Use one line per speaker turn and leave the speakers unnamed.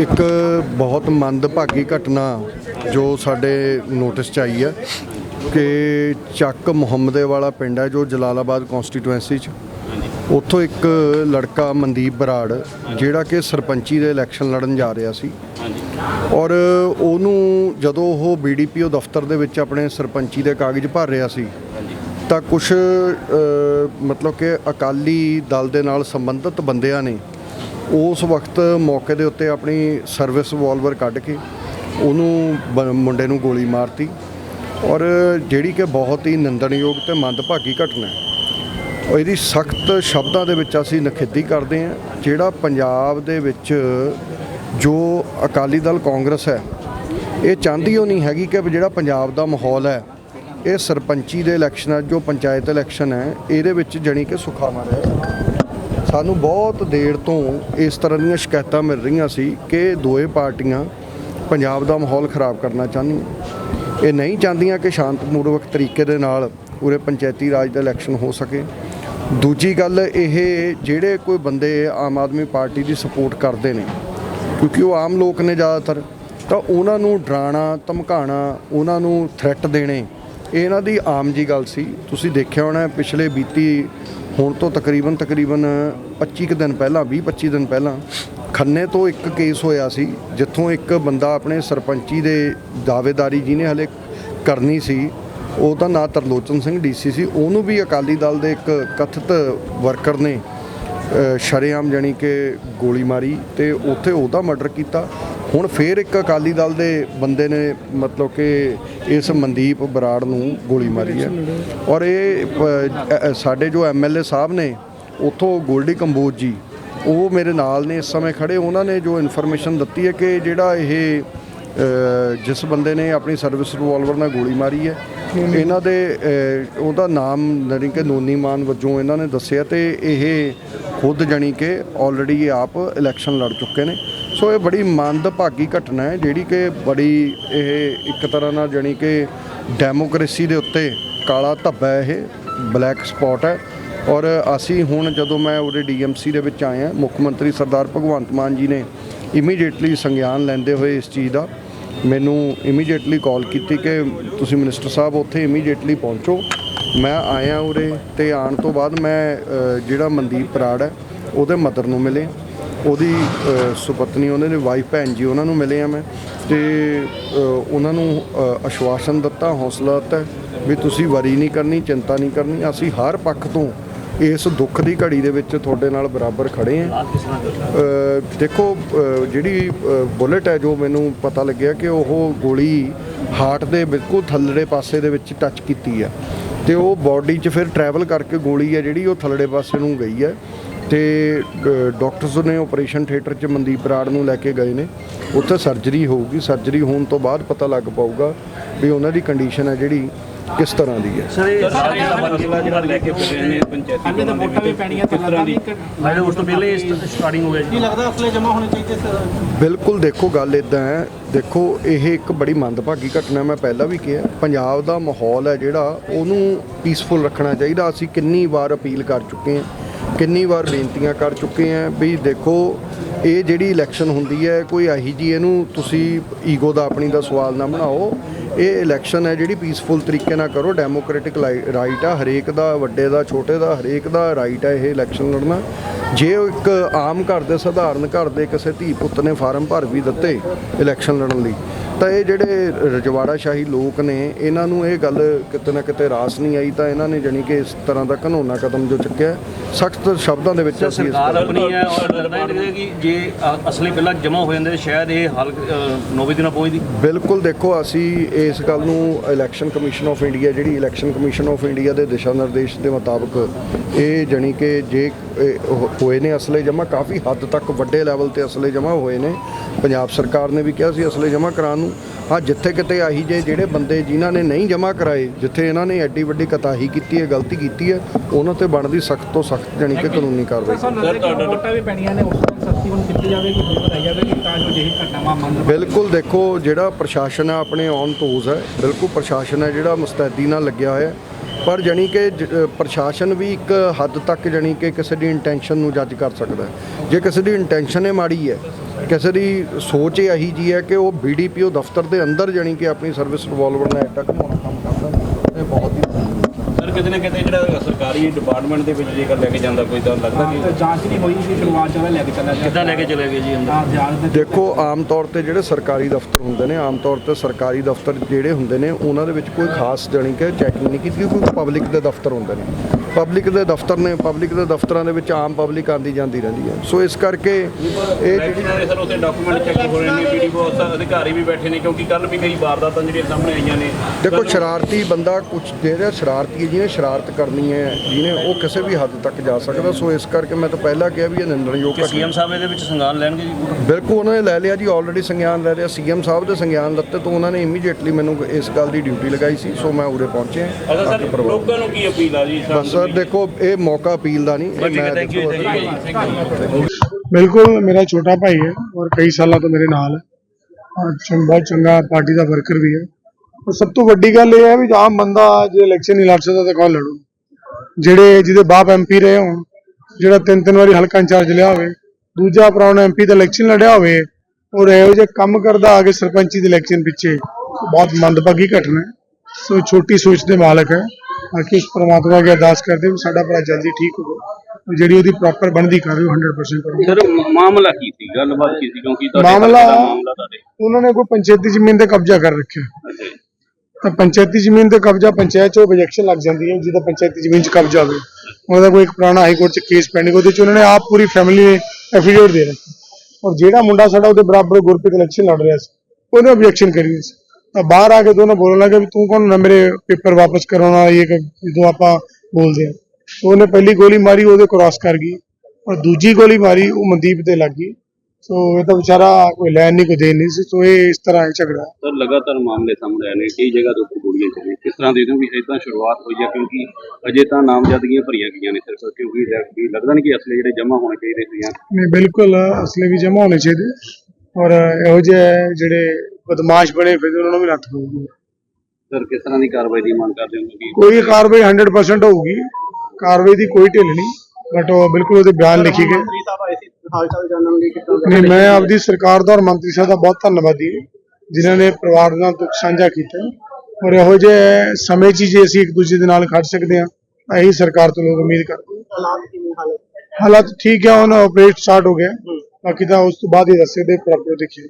ਇੱਕ ਬਹੁਤ ਮੰਦਭਾਗੀ ਘਟਨਾ ਜੋ ਸਾਡੇ ਨੋਟਿਸ 'ਚ ਆਈ ਹੈ ਕਿ ਚੱਕ ਮੁਹੰਮਦੇ ਵਾਲਾ ਪਿੰਡ ਹੈ ਜੋ ਜਲਾਲਾਬਾਦ ਕਨਸਟੀਟੂਐਂਸੀ 'ਚ। ਉੱਥੋਂ ਇੱਕ ਲੜਕਾ ਮਨਦੀਪ ਬਰਾੜ, ਜਿਹੜਾ ਕਿ ਸਰਪੰਚੀ ਦੇ ਇਲੈਕਸ਼ਨ ਲੜਨ ਜਾ ਰਿਹਾ ਸੀ। ਔਰ ਉਹਨੂੰ ਜਦੋਂ ਉਹ ਬੀਡੀਪੀਓ ਦਫ਼ਤਰ ਦੇ ਵਿੱਚ ਆਪਣੇ ਸਰਪੰਚੀ ਦੇ ਕਾਗਜ਼ ਭਰ ਰਿਹਾ ਸੀ, ਤਾਂ ਕੁਝ ਮਤਲਬ ਕਿ ਅਕਾਲੀ ਦਲ ਦੇ ਨਾਲ ਸੰਬੰਧਿਤ ਬੰਦਿਆਂ ਨੇ ਉਸ ਵਕਤ ਮੌਕੇ ਦੇ ਉੱਤੇ ਆਪਣੀ ਸਰਵਿਸ ਰਿਵਾਲਵਰ ਕੱਢ ਕੇ ਉਹਨੂੰ ਬ- ਮੁੰਡੇ ਨੂੰ ਗੋਲੀ ਮਾਰਤੀ। ਔਰ ਜਿਹੜੀ ਕਿ ਬਹੁਤ ਹੀ ਨਿੰਦਣਯੋਗ ਤੇ ਮੰਦਭਾਗੀ ਘਟਨਾ ਹੈ। ਔਰ ਇਹਦੀ ਸਖਤ ਸ਼ਬਦਾਂ ਦੇ ਵਿੱਚ ਅਸੀਂ ਨਖੇਦੀ ਕਰਦੇ ਹਾਂ, ਜਿਹੜਾ ਪੰਜਾਬ ਦੇ ਵਿੱਚ ਜੋ ਅਕਾਲੀ ਦਲ ਕਾਂਗਰਸ ਹੈ, ਇਹ ਚਾਹੁੰਦੀ ਉਹ ਨਹੀਂ ਹੈਗੀ ਕਿ ਜਿਹੜਾ ਪੰਜਾਬ ਦਾ ਮਾਹੌਲ ਹੈ, ਇਹ ਸਰਪੰਚੀ ਦੇ ਇਲੈਕਸ਼ਨ ਹੈ, ਜੋ ਪੰਚਾਇਤ ਇਲੈਕਸ਼ਨ ਹੈ, ਇਹਦੇ ਵਿੱਚ ਜਣੀ ਕਿ ਸੁਖਾਵਾਂ ਰਹੇ ਸਾਨੂੰ ਬਹੁਤ ਦੇਰ ਤੋਂ ਇਸ ਤਰ੍ਹਾਂ ਦੀਆਂ ਸ਼ਿਕਾਇਤਾਂ ਮਿਲ ਰਹੀਆਂ ਸੀ ਕਿ ਦੋਏ ਪਾਰਟੀਆਂ ਪੰਜਾਬ ਦਾ ਮਾਹੌਲ ਖਰਾਬ ਕਰਨਾ ਚਾਹੁੰਦੀਆਂ। ਇਹ ਨਹੀਂ ਚਾਹੁੰਦੀਆਂ ਕਿ ਸ਼ਾਂਤਪੂਰਵਕ ਤਰੀਕੇ ਦੇ ਨਾਲ ਪੂਰੇ ਪੰਚਾਇਤੀ ਰਾਜ ਦਾ ਇਲੈਕਸ਼ਨ ਹੋ ਸਕੇ। ਦੂਜੀ ਗੱਲ, ਇਹ ਜਿਹੜੇ ਕੋਈ ਬੰਦੇ ਆਮ ਆਦਮੀ ਪਾਰਟੀ ਦੀ ਸਪੋਰਟ ਕਰਦੇ ਨੇ, ਕਿਉਂਕਿ ਉਹ ਆਮ ਲੋਕ ਨੇ ਜ਼ਿਆਦਾਤਰ, ਤਾਂ ਉਹਨਾਂ ਨੂੰ ਡਰਾਣਾ ਧਮਕਾਣਾ ਉਹਨਾਂ ਨੂੰ ਥ੍ਰੈਟ ਦੇਣੇ, ਇਹ ਇਹਨਾਂ ਦੀ ਆਮ ਜੀ ਗੱਲ ਸੀ। ਤੁਸੀਂ ਦੇਖਿਆ ਹੋਣਾ ਪਿਛਲੇ ਬੀਤੀ ਹੁਣ ਤੋਂ ਤਕਰੀਬਨ ਤਕਰੀਬਨ 25 ਕੁ ਦਿਨ ਪਹਿਲਾਂ 20 25 ਦਿਨ ਪਹਿਲਾਂ ਖੰਨੇ ਤੋਂ ਇੱਕ ਕੇਸ ਹੋਇਆ ਸੀ, ਜਿੱਥੋਂ ਇੱਕ ਬੰਦਾ ਆਪਣੇ ਸਰਪੰਚੀ ਦੇ ਦਾਅਵੇਦਾਰੀ ਜਿਹਨੇ ਹਲੇ ਕਰਨੀ ਸੀ, ਉਹ ਤਾਂ ਨਾਂ ਤਰਲੋਚਨ ਸਿੰਘ ਡੀਸੀ ਸੀ ਉਹਨੂੰ ਵੀ ਅਕਾਲੀ ਦਲ ਦੇ ਇੱਕ ਕਥਿਤ ਵਰਕਰ ਨੇ ਸ਼ਰੇਆਮ ਜਾਣੀ ਕਿ ਗੋਲੀ ਮਾਰੀ ਤੇ ਉੱਥੇ ਉਹਦਾ ਮਰਡਰ ਕੀਤਾ। ਹੁਣ ਫੇਰ ਇੱਕ ਅਕਾਲੀ ਦਲ ਦੇ ਬੰਦੇ ਨੇ ਮਤਲਬ ਕਿ ਇਸ ਮਨਦੀਪ ਬਰਾੜ ਨੂੰ ਗੋਲੀ ਮਾਰੀ ਹੈ। ਔਰ ਇਹ ਅ, ਸਾਡੇ ਜੋ ਐਮਐਲਏ ਸਾਹਿਬ ਨੇ ਉਥੋਂ ਗੋਲਡੀ ਕੰਬੋਜ ਜੀ ਉਹ ਮੇਰੇ ਨਾਲ ਨੇ ਇਸ ਸਮੇਂ ਖੜੇ। ਉਹਨਾਂ ਨੇ ਜੋ ਇਨਫੋਰਮੇਸ਼ਨ ਦਿੱਤੀ ਹੈ ਕਿ ਜਿਹੜਾ ਇਹ ਜਿਸ ਬੰਦੇ ਨੇ ਆਪਣੀ ਸਰਵਿਸ ਰਿਵਾਲਵਰ ਨਾਲ ਗੋਲੀ ਮਾਰੀ ਹੈ ਇਹਨਾਂ ਦੇ ਉਹਦਾ ਨਾਮ ਜਾਣੀ ਕਿ ਨੋਨੀ ਮਾਨ ਵਜੋਂ ਇਹਨਾਂ ਨੇ ਦੱਸਿਆ ਤੇ ਇਹ ਖੁਦ ਜਾਣੀ ਕਿ ਆਲਰੇਡੀ ਆਪ ਇਲੈਕਸ਼ਨ ਲੜ ਚੁੱਕੇ ਨੇ। ਸੋ ਇਹ ਬੜੀ ਮੰਦਭਾਗੀ ਘਟਨਾ ਹੈ, ਜਿਹੜੀ ਕਿ ਬੜੀ ਇਹ ਇੱਕ ਤਰ੍ਹਾਂ ਨਾਲ ਜਾਣੀ ਕਿ ਡੈਮੋਕ੍ਰੇਸੀ ਦੇ ਉੱਤੇ ਕਾਲਾ ਧੱਬਾ ਇਹ ਬਲੈਕ ਸਪੌਟ ਹੈ। ਔਰ ਅਸੀਂ ਹੁਣ ਜਦੋਂ ਮੈਂ ਉਹਦੇ ਡੀਐਮਸੀ ਦੇ ਵਿੱਚ ਆਇਆ ਮੁੱਖ ਮੰਤਰੀ ਸਰਦਾਰ ਭਗਵੰਤ ਮਾਨ ਜੀ ਨੇ ਇਮੀਡੀਏਟਲੀ ਸੰਗਿਆਨ ਲੈਂਦੇ ਹੋਏ ਇਸ ਚੀਜ਼ ਦਾ ਮੈਨੂੰ ਇਮੀਡੀਏਟਲੀ ਕਾਲ ਕੀਤੀ ਕਿ ਤੁਸੀਂ ਮਿਨਿਸਟਰ ਸਾਹਿਬ ਉੱਥੇ ਇਮੀਡੀਏਟਲੀ ਪਹੁੰਚੋ। ਮੈਂ ਆਇਆ ਉਰੇ ਤੇ ਆਉਣ ਤੋਂ ਬਾਅਦ ਮੈਂ ਜਿਹੜਾ ਮਨਦੀਪ ਪਰਾੜ ਹੈ, ਉਹਦੇ ਮਦਰ ਨੂੰ ਮਿਲੇ। ਉਹਦੀ ਸੁਪਤਨੀ ਉਹਨਾਂ ਦੇ ਵਾਈਫ ਭੈਣ ਜੀ ਉਹਨਾਂ ਨੂੰ ਮਿਲੇ ਆ ਮੈਂ। ਤੇ ਉਹਨਾਂ ਨੂੰ ਅ, ਆਸ਼ਵਾਸਨ ਦਿੱਤਾ ਹੌਸਲਾ ਦਿੱਤਾ ਵੀ ਤੁਸੀਂ ਵਰੀ ਨਹੀਂ ਕਰਨੀ ਚਿੰਤਾ ਨਹੀਂ ਕਰਨੀ। ਅਸੀਂ ਹਰ ਪੱਖ ਤੋਂ ਇਸ ਦੁੱਖ ਦੀ ਘੜੀ ਦੇ ਵਿੱਚ ਤੁਹਾਡੇ ਨਾਲ ਬਰਾਬਰ ਖੜੇ ਅ, ਦੇਖੋ ਜਿਹੜੀ ਬੁਲਟ ਹੈ ਜੋ ਮੈਨੂੰ ਪਤਾ ਲੱਗਿਆ ਕਿ ਉਹ ਗੋਲੀ ਹਾਰਟ ਦੇ ਬਿਲਕੁਲ ਥੱਲੜੇ ਪਾਸੇ ਦੇ ਵਿੱਚ ਟੱਚ ਕੀਤੀ ਹੈ ਤੇ ਉਹ ਬਾਡੀ 'ਚ ਫਿਰ ਟਰੈਵਲ ਕਰਕੇ ਗੋਲੀ ਹੈ ਜਿਹੜੀ ਉਹ ਥੱਲੜੇ ਪਾਸੇ ਨੂੰ ਗਈ ਹੈ ਤੇ ਡਾਕਟਰਸ ਨੇ ਆਪਰੇਸ਼ਨ ਥੀਏਟਰ 'ਚ ਮਨਦੀਪ ਬਰਾੜ ਨੂੰ ਲੈ ਕੇ ਗਏ ਨੇ। ਉੱਥੇ ਸਰਜਰੀ ਹੋਊਗੀ। ਸਰਜਰੀ ਹੋਣ ਤੋਂ ਬਾਅਦ ਪਤਾ ਲੱਗ ਪਾਊਗਾ ਵੀ ਉਹਨਾਂ ਦੀ ਕੰਡੀਸ਼ਨ ਹੈ ਜਿਹੜੀ ਕਿਸ ਤਰ੍ਹਾਂ ਦੀ ਹੈ।
ਸਰ ਇਹ ਸਾਰੇ ਦਾ ਮਸਲਾ ਜਿਹੜਾ ਲੈ ਕੇ ਫਿਰ ਰਹੇ ਨੇ ਪੰਚਾਇਤੀ
ਹਾਲੇ ਤਾਂ ਵੋਟਾਂ ਵੀ ਪੈਣੀਆਂ ਤੇ ਲੱਗਦਾ ਨਹੀਂ ਕਿ
ਹਾਲੇ ਉਸ ਤੋਂ ਪਹਿਲੇ ਸਟਾਰਟਿੰਗ ਹੋ ਗਿਆ ਜੀ।
ਕੀ ਲੱਗਦਾ ਅਸਲੇ ਜਮਾ ਹੋਣੇ ਚਾਹੀਦੇ ਸਰ?
ਬਿਲਕੁਲ ਦੇਖੋ ਗੱਲ ਇਦਾਂ ਹੈ। ਦੇਖੋ ਇਹ ਇੱਕ ਬੜੀ ਮੰਦਭਾਗੀ ਘਟਨਾ ਮੈਂ ਪਹਿਲਾਂ ਵੀ ਕਿਹਾ। ਪੰਜਾਬ ਦਾ ਮਾਹੌਲ ਹੈ ਜਿਹੜਾ ਉਹਨੂੰ ਪੀਸਫੁਲ ਰੱਖਣਾ ਚਾਹੀਦਾ। ਅਸੀਂ ਕਿੰਨੀ ਵਾਰ ਅਪੀਲ ਕਰ ਚੁੱਕੇ ਹਾਂ ਕਿੰਨੀ ਵਾਰ ਬੇਨਤੀਆਂ ਕਰ ਚੁੱਕੇ ਹਾਂ ਵੀ ਦੇਖੋ, ਇਹ ਜਿਹੜੀ ਇਲੈਕਸ਼ਨ ਹੁੰਦੀ ਹੈ, ਕੋਈ ਆਹੀ ਜੀ ਇਹਨੂੰ ਤੁਸੀਂ ਈਗੋ ਦਾ ਆਪਣੀ ਦਾ ਸਵਾਲ ਨਾ ਬਣਾਓ। ਇਹ ਇਲੈਕਸ਼ਨ ਹੈ ਜਿਹੜੀ ਪੀਸਫੁਲ ਤਰੀਕੇ ਨਾਲ ਕਰੋ ਡੈਮੋਕ੍ਰੈਟਿਕ ਰਾਈਟ ਆ ਹਰੇਕ ਦਾ ਵੱਡੇ ਦਾ ਛੋਟੇ ਦਾ ਹਰੇਕ ਦਾ ਰਾਈਟ ਹੈ ਇਹ ਇਲੈਕਸ਼ਨ ਲੜਨਾ। ਜੇ ਉਹ ਇੱਕ ਆਮ ਘਰ ਦੇ ਸਧਾਰਨ ਘਰ ਦੇ ਕਿਸੇ ਧੀ ਪੁੱਤ ਨੇ ਫਾਰਮ ਭਰ ਵੀ ਦਿੱਤੇ ਇਲੈਕਸ਼ਨ ਲੜਨ ਲਈ ਤਾਂ ਇਹ ਜਿਹੜੇ ਰਜਵਾੜਾ ਸ਼ਾਹੀ ਲੋਕ ਨੇ ਇਹਨਾਂ ਨੂੰ ਇਹ ਗੱਲ ਕਿਤੇ ਨਾ ਕਿਤੇ ਰਾਸ ਨਹੀਂ ਆਈ ਤਾਂ ਇਹਨਾਂ ਨੇ ਜਾਣੀ ਕਿ ਇਸ ਤਰ੍ਹਾਂ ਦਾ ਘਨੌਣਾ ਕਦਮ ਜੋ ਚੁੱਕਿਆ ਸਖਤ ਸ਼ਬਦਾਂ ਦੇ ਵਿੱਚ ਅਸੀਂ ਇਸ
ਸਰਕਾਰ ਆਪਣੀ ਹੈ ਔਰ ਲੱਗਦਾ ਹੈ ਕਿ ਜੇ ਅਸਲੀ ਪਹਿਲਾਂ ਜਮ੍ਹਾਂ ਹੋ ਜਾਂਦੇ ਸ਼ਾਇਦ ਇਹ ਹੱਲ ਨੌਵੇਂ ਦਿਨਾਂ ਪਹੁੰਚਦੀ।
ਬਿਲਕੁਲ ਦੇਖੋ ਅਸੀਂ ਇਸ ਗੱਲ ਨੂੰ ਇਲੈਕਸ਼ਨ ਕਮਿਸ਼ਨ ਆਫ ਇੰਡੀਆ ਜਿਹੜੀ ਇਲੈਕਸ਼ਨ ਕਮਿਸ਼ਨ ਆਫ ਇੰਡੀਆ ਦੇ ਦਿਸ਼ਾ ਨਿਰਦੇਸ਼ ਦੇ ਮੁਤਾਬਕ ਇਹ ਜਾਣੀ ਕਿ ਜੇ ਹੋਏ ਨੇ ਅਸਲੇ ਜਮ੍ਹਾਂ ਕਾਫੀ ਹੱਦ ਤੱਕ ਵੱਡੇ ਲੈਵਲ ਤੇ ਅਸਲੇ ਜਮ੍ਹਾਂ ਹੋਏ ਨੇ। ਪੰਜਾਬ ਸਰਕਾਰ ਨੇ ਵੀ ਕਿਹਾ ਸੀ ਅਸਲੇ ਜਮ੍ਹਾਂ ਕਰਾਉਣ ਨੂੰ। ਹਾਂ ਜਿੱਥੇ ਕਿਤੇ ਆਹੀ ਜੇ ਜਿਹੜੇ ਬੰਦੇ ਜਿਨ੍ਹਾਂ ਨੇ ਨਹੀਂ ਜਮ੍ਹਾਂ ਕਰਾਏ ਜਿੱਥੇ ਇਹਨਾਂ ਨੇ ਐਡੀ ਵੱਡੀ ਕਤਾਹੀ ਕੀਤੀ ਹੈ ਗਲਤੀ ਕੀਤੀ ਹੈ ਉਹਨਾਂ ਤੇ ਬਣਦੀ ਸਖਤ ਤੋਂ ਸਖਤ ਜਾਣੀ ਕਿ ਕਾਨੂੰਨੀ ਕਾਰਵਾਈ।
ਸਾਨੂੰ ਲੱਗਦਾ ਕਿ ਵੋਟਾਂ ਵੀ ਪੈਣੀਆਂ ਨੇ ਉਸ ਤੋਂ ਸਖਤੀ ਹੁਣ ਕੀਤੀ ਜਾਵੇ ਕਿ ਹੋਰ ਵਧਾਈ ਜਾਵੇ ਕਿ ਤਾਂ ਜੋ ਜਿਹੀ ਘਟਨਾਵਾਂ ਮੰਨ
ਬਿਲਕੁਲ ਦੇਖੋ ਜਿਹੜਾ ਪ੍ਰਸ਼ਾਸਨ ਹੈ ਆਪਣੇ ਔਨ ਟੋਜ਼ ਹੈ। ਬਿਲਕੁਲ ਪ੍ਰਸ਼ਾਸਨ ਹੈ ਜਿਹੜਾ ਮੁਸਤੈਦੀ ਨਾਲ ਲੱਗਿਆ ਹੋਇਆ ਪਰ ਜਾਣੀ ਕਿ ਪ੍ਰਸ਼ਾਸਨ ਵੀ ਇੱਕ ਹੱਦ ਤੱਕ ਜਾਣੀ ਕਿ ਕਿਸੇ ਦੀ ਇੰਟੈਂਸ਼ਨ ਨੂੰ ਜੱਜ ਕਰ ਸਕਦਾ ਜੇ ਕਿਸੇ ਦੀ ਇੰਟੈਂਸ਼ਨ ਹੀ ਮਾੜੀ ਹੈ, ਕਿਸੇ ਦੀ ਸੋਚ ਇਹ ਇਹੀ ਜੀ ਹੈ ਕਿ ਉਹ ਬੀਡੀਪੀਓ ਦਫ਼ਤਰ ਦੇ ਅੰਦਰ ਜਾਣੀ ਕਿ ਆਪਣੀ ਸਰਵਿਸ ਰਿਵੋਲਵਰ ਨਾਲ ਐਡਾ ਘਮਾਉਣਾ ਕੰਮ ਕਰਦਾ ਇਹ ਬਹੁਤ ਹੀ
ਸਰ ਕਿਤੇ ਨਾ ਕਿਤੇ ਜਿਹੜਾ ਸਰਕਾਰੀ ਡਿਪਾਰਟਮੈਂਟ ਦੇ ਵਿੱਚ ਜੇਕਰ ਲੈ ਕੇ ਜਾਂਦਾ ਕੋਈ ਤਾਂ ਲੱਗਦਾ
ਤਾਂ ਜਾਂਚ ਨਹੀਂ ਹੋਈ ਕਿ ਸ਼ੁਰੂਆਤ ਜਿਹੜਾ ਲੈ ਕੇ ਚੱਲਿਆ ਗਿਆ।
ਕਿੱਦਾਂ ਲੈ ਕੇ ਚਲੇ ਗਏ ਜੀ ਅੰਦਰ?
ਧਿਆਨ
ਦੇਖੋ ਆਮ ਤੌਰ ਤੇ ਜਿਹੜੇ ਸਰਕਾਰੀ ਦਫ਼ਤਰ ਹੁੰਦੇ ਨੇ ਆਮ ਤੌਰ ਤੇ ਸਰਕਾਰੀ ਦਫ਼ਤਰ ਜਿਹੜੇ ਹੁੰਦੇ ਨੇ ਉਹਨਾਂ ਦੇ ਵਿੱਚ ਕੋਈ ਖਾਸ ਜਾਣੀ ਕਿ ਚੈਕਿੰਗ ਨਹੀਂ ਕੀਤੀ ਕਿਉਂਕਿ ਪਬਲਿਕ ਦੇ ਦਫ਼ਤਰ ਹੁੰਦੇ ਨੇ। ਪਬਲਿਕ ਦੇ ਦਫ਼ਤਰ ਨੇ ਪਬਲਿਕ ਦੇ ਦਫ਼ਤਰਾਂ ਦੇ ਵਿੱਚ ਆਮ ਪਬਲਿਕ ਆਂਦੀ ਜਾਂਦੀ ਰਹਿੰਦੀ ਹੈ। ਸੋ ਇਸ ਕਰਕੇ ਇਹ ਜਿਹੜੀ
ਜਿਹੜੇ ਸਰ ਉੱਥੇ ਡਾਕੂਮੈਂਟ ਚੈੱਕ ਹੋ ਰਹੇ ਨੇ ਪੀਡੀ ਬੋਸ ਅਧਿਕਾਰੀ ਵੀ ਬੈਠੇ ਨੇ ਕਿਉਂਕਿ ਕੱਲ ਵੀ ਕਈ ਵਾਰਦਾਤਾਂ ਜਿਹੜੀਆਂ ਸਾਹਮਣੇ ਆਈਆਂ ਨੇ।
ਦੇਖੋ ਸ਼ਰਾਰਤੀ ਬੰਦਾ ਕੁਝ ਜਿਹੜਾ ਸ਼ਰਾਰਤੀ ਜਿਹਨੇ ਸ਼ਰਾਰਤ ਕਰਨੀ ਹੈ ਜਿਹਨੇ ਉਹ ਕਿਸੇ ਵੀ ਹੱਦ ਤੱਕ ਜਾ ਸਕਦਾ। ਸੋ ਇਸ ਕਰਕੇ ਮੈਂ ਤਾਂ ਪਹਿਲਾਂ ਕਿਹਾ ਵੀ ਇਹ ਨਿੰਦਣਯੋਗ ਘਟਨਾ
ਸੀਐਮ ਸਾਹਿਬ ਇਹਦੇ ਵਿੱਚ ਸੰਗਾਨ ਲੈਣਗੇ ਜੀ?
ਬਿਲਕੁਲ ਉਹਨਾਂ ਨੇ ਲੈ ਲਿਆ ਜੀ ਆਲਰੇਡੀ ਸੰਗਿਆਨ ਲੈ ਲਿਆ। ਸੀਐਮ ਸਾਹਿਬ ਦੇ ਸੰਗਿਆਨ ਲੱਤੇ ਤੋਂ ਉਹਨਾਂ ਨੇ ਇਮੀਡੀਏਟਲੀ ਮੈਨੂੰ ਇਸ ਗੱਲ ਦੀ ਡਿਊਟੀ ਲਗਾਈ ਸੀ ਸੋ ਮੈਂ ਉਰੇ ਪਹੁੰਚਿਆ।
ਲੋਕਾਂ ਨੂੰ ਕੀ ਅਪੀਲ ਆ ਜੀ?
ਸਰ ਦੇਖੋ ਇਹ ਮੌਕਾ ਅਪੀਲ ਦਾ ਨਹੀਂ ਇਹ ਮੈਂ
ਥੈਂਕ ਯੂ
ਦੇਖੋ-
ਥੈਂਕ ਯੂ
ਬਿਲਕੁਲ ਮੇਰਾ ਛੋਟਾ ਭਾਈ ਹੈ ਔਰ ਕਈ ਸਾਲਾਂ ਤੋਂ ਮੇਰੇ ਨਾਲ ਹੈ। ਔਰ ਬਹੁਤ ਚੰਗਾ ਪਾਰਟੀ ਦਾ ਵਰਕਰ ਵੀ ਹੈ। ਔਰ ਸਭ ਤੋਂ ਵੱਡੀ ਗੱਲ ਇਹ ਹੈ ਵੀ ਆਮ ਬੰਦਾ ਜੇ ਇਲੈਕਸ਼ਨ ਨਹੀਂ ਲੜ ਸਕਦਾ ਤਾਂ ਕੌਣ ਲੜੂ? ਜਿਹੜੇ ਜਿਹਦੇ ਬਾਪ ਐਮਪੀ ਰਹੇ ਹੋਣ ਜਿਹੜਾ ਤਿੰਨ ਤਿੰਨ ਵਾਰੀ ਹਲਕਾ ਇੰਚਾਰਜ ਲਿਆ ਹੋਵੇ ਦੂਜਾ ਪ੍ਰਾਉਣ ਐਮਪੀ ਦਾ ਇਲੈਕਸ਼ਨ ਲੜਿਆ ਹੋਵੇ ਔਰ ਇਹੋ ਜਿਹੇ ਕੰਮ ਕਰਦਾ ਆ ਕੇ ਸਰਪੰਚੀ ਦੇ ਇਲੈਕਸ਼ਨ ਪਿੱਛੇ ਬਹੁਤ ਮੰਦਭਾਗੀ ਘਟਨਾ ਹੈ। ਸੋ ਛੋਟੀ ਸੋਚ ਦੇ ਮਾਲਕ ਹੈ। ਬਾਕੀ ਉਸ ਪ੍ਰਮਾਤਮਾ ਅੱਗੇ ਅਰਦਾਸ ਕਰਦੇ ਹਾਂ ਵੀ ਸਾਡਾ ਭਰਾ ਜਲਦੀ ਠੀਕ ਹੋਵੇ ਜਿਹੜੀ ਉਹਦੀ ਪ੍ਰੋਪਰ ਬਣਦੀ ਕਰ 100% ਕਰੋ।
ਸਰ ਮਾਮਲਾ ਕੀ ਸੀ? ਗੱਲਬਾਤ ਕੀ ਸੀ? ਕਿਉਂਕਿ ਤੁਹਾਡੇ
ਮਾਮਲਾ- ਉਹਨਾਂ ਨੇ ਕੋਈ ਪੰਚਾਇਤੀ ਜ਼ਮੀਨ ਤੇ ਕਬਜ਼ਾ ਕਰ ਰੱਖਿਆ। ਤਾਂ ਪੰਚਾਇਤੀ ਜ਼ਮੀਨ ਤੇ ਕਬਜ਼ਾ ਪੰਚਾਇਤ ਚੋਂ objection ਲੱਗ ਜਾਂਦੀ ਹੈ ਜਿਹਦਾ ਪੰਚਾਇਤੀ ਜ਼ਮੀਨ 'ਚ ਕਬਜ਼ਾ ਹੋਵੇ। ਉਹਨਾਂ ਦਾ ਕੋਈ ਇੱਕ ਪੁਰਾਣਾ ਹਾਈ ਕੋਰਟ 'ਚ ਕੇਸ ਪੈਂਡਿੰਗ ਉਹਦੇ 'ਚ ਉਹਨਾਂ ਨੇ ਆਪ ਪੂਰੀ ਫੈਮਿਲੀ ਨੇ ਐਫੀਡੇਵਿਟ ਦੇ ਰੱਖੀ। ਔਰ ਜਿਹੜਾ ਮੁੰਡਾ ਸਾਡਾ ਉਹਦੇ ਬਰਾਬਰ ਗੁਰਪ੍ਰੀਤ ਇਲੈਕਸ਼ਨ ਲੜ ਰਿਹਾ ਸੀ ਉਹਨੇ ਕਰੀ ਸੀ। ਤਾਂ ਬਾਹਰ ਆ ਕੇ ਦੋਨੋਂ ਬੋਲਣ ਲੱਗੇ ਵੀ ਤੂੰ ਕੌਣ ਨਾ ਮੇਰੇ ਪੇਪਰ ਵਾਪਸ ਕਰਾਉਣਾ ਇਹ ਕਿ ਜਦੋਂ ਆਪਾਂ ਬੋਲਦੇ ਆ। ਤਾਂ ਉਹਨੇ ਪਹਿਲੀ ਗੋਲੀ ਮਾਰੀ ਉਹਦੇ ਕ੍ਰਾਸ ਕਰ ਗਈ। ਔਰ ਦੂਜੀ ਗੋਲੀ ਮਾਰੀ ਉਹ ਮਨਦੀਪ ਤੇ ਲੱਗ ਗਈ। ਸੋ ਇਹ ਤਾਂ ਵਿਚਾਰਾ ਕੋਈ ਲੈਣ ਨਹੀਂ ਕੋਈ ਦੇਣ ਨਹੀਂ ਸੀ। ਸੋ ਇਹ ਇਸ ਤਰ੍ਹਾਂ ਝਗੜਾ।
ਸਰ ਲਗਾਤਾਰ ਮਾਮਲੇ ਸਾਹਮਣੇ ਆਏ ਨੇ ਕਈ ਜਗ੍ਹਾ ਤੋਂ ਉੱਪਰ ਗੋਲੀਆਂ ਚੱਲੀਆਂ। ਕਿਸ ਤਰ੍ਹਾਂ ਦੇ ਦਿਓ ਵੀ ਇਦਾਂ ਸ਼ੁਰੂਆਤ ਹੋਈ ਹੈ ਕਿਉਂਕਿ ਅਜੇ ਤਾਂ ਨਾਮਜ਼ਦਗੀਆਂ ਭਰੀਆਂ ਗਈਆਂ ਨੇ ਸਿਰਫ ਕਿਉਂਕਿ ਵੀ ਲੱਗਦਾ ਨਹੀਂ ਕਿ ਅਸਲੇ ਜਿਹੜੇ ਜਮ੍ਹਾਂ ਹੋਣੇ ਚਾਹੀਦੇ ਸੀ
ਨਹੀਂ ਬਿਲਕੁਲ ਅਸਲੇ ਵੀ ਜਮ੍ਹਾਂ ਹੋਣੇ ਚਾਹੀਦੇ। ਔਰ ਇਹੋ ਜਿਹੇ ਜਿਹੜੇ ਬਦਮਾਸ਼ ਬਣੇ ਫਿਰ ਉਹਨਾਂ ਨੂੰ ਵੀ ਨੱਥ ਪਊਗੀ।
ਸਰ ਕਿਸ ਤਰ੍ਹਾਂ ਦੀ ਕਾਰਵਾਈ ਦੀ ਮੰਗ ਕਰਦੇ ਹੋ ਕਿ
ਕੋਈ ਕਾਰਵਾਈ 100% ਹੋਊਗੀ। ਕਾਰਵਾਈ ਦੀ ਕੋਈ ਢਿੱਲ ਨਹੀਂ ਬਟ ਉਹ ਬਿਲਕੁਲ ਉਹਦੇ ਬਿਆਨ ਲਿਖੀ ਗਏ। ਨਹੀਂ ਮੈਂ ਆਪਦੀ ਸਰਕਾਰ ਦਾ ਔਰ ਮੰਤਰੀ ਸਾਹਿਬ ਦਾ ਬਹੁਤ ਧੰਨਵਾਦੀ ਹਾਂ, ਜਿਨ੍ਹਾਂ ਨੇ ਪਰਿਵਾਰ ਨਾਲ ਦੁੱਖ ਸਾਂਝਾ ਕੀਤਾ। ਔਰ ਇਹੋ ਜਿਹੇ ਸਮੇਂ 'ਚ ਜੇ ਅਸੀਂ ਇੱਕ ਦੂਜੇ ਦੇ ਨਾਲ ਖੜ ਸਕਦੇ ਹਾਂ ਤਾਂ ਇਹੀ ਸਰਕਾਰ ਤੋਂ ਲੋਕ ਉਮੀਦ ਕਰਦੇ ਹਾਲਾਤ ਹਾਲਾਤ ਠੀਕ ਹੈ ਹੁਣ ਆਪਰੇਟ ਸਟਾਰਟ ਹੋ ਗਿਆ। ਬਾਕੀ ਤਾਂ ਉਸ ਤੋਂ ਬਾਅਦ ਹੀ ਦੱਸੇ ਦੇ ਪ੍ਰੋਪਰ ਦੇਖੀਏ